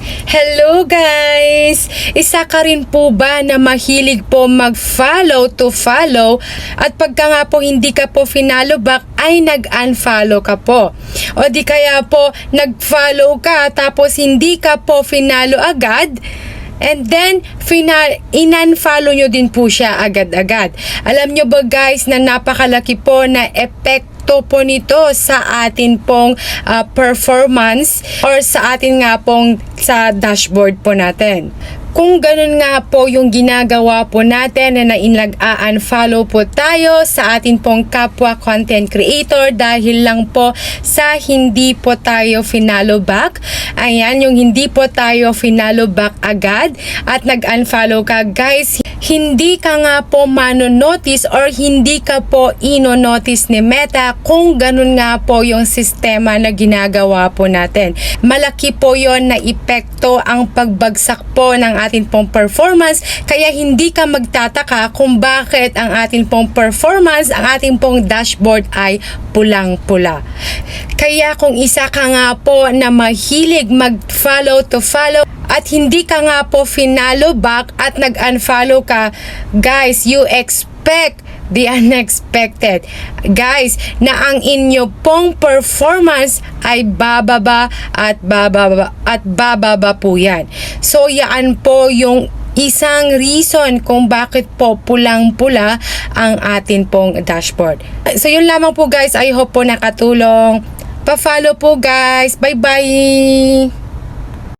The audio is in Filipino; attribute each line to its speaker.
Speaker 1: Hello guys! Isa ka rin po ba na mahilig po mag-follow to follow at pagka nga po hindi ka po finalo back ay nag-unfollow ka po. O di kaya po nag-follow ka tapos hindi ka po finalo agad And then, final, in-unfollow nyo din po siya agad-agad. Alam nyo ba guys na napakalaki po na epekto po nito sa atin pong ah, performance or sa atin nga pong sa dashboard po natin. Kung ganun nga po yung ginagawa po natin na nag-unfollow po tayo sa atin pong kapwa content creator dahil lang po sa hindi po tayo finalo back. Ayan, yung hindi po tayo finalo back agad at nag-unfollow ka guys, hindi ka nga po manonotice or hindi ka po ino-notice ni Meta kung ganun nga po yung sistema na ginagawa po natin. Malaki po yon na epekto ang pagbagsak po ng atin pong performance kaya hindi ka magtataka kung bakit ang atin pong performance, ang ating pong dashboard ay pulang-pula. Kaya kung isa ka nga po na mahilig mag-follow to follow at hindi ka nga po finalo back at nag-unfollow ka, guys, you expect the unexpected. Guys, na ang inyo pong performance ay bababa at bababa at bababa po yan. So, yan po yung isang reason kung bakit po pulang-pula ang atin pong dashboard. So, yun lamang po guys. I hope po nakatulong. Pa-follow po guys. Bye-bye!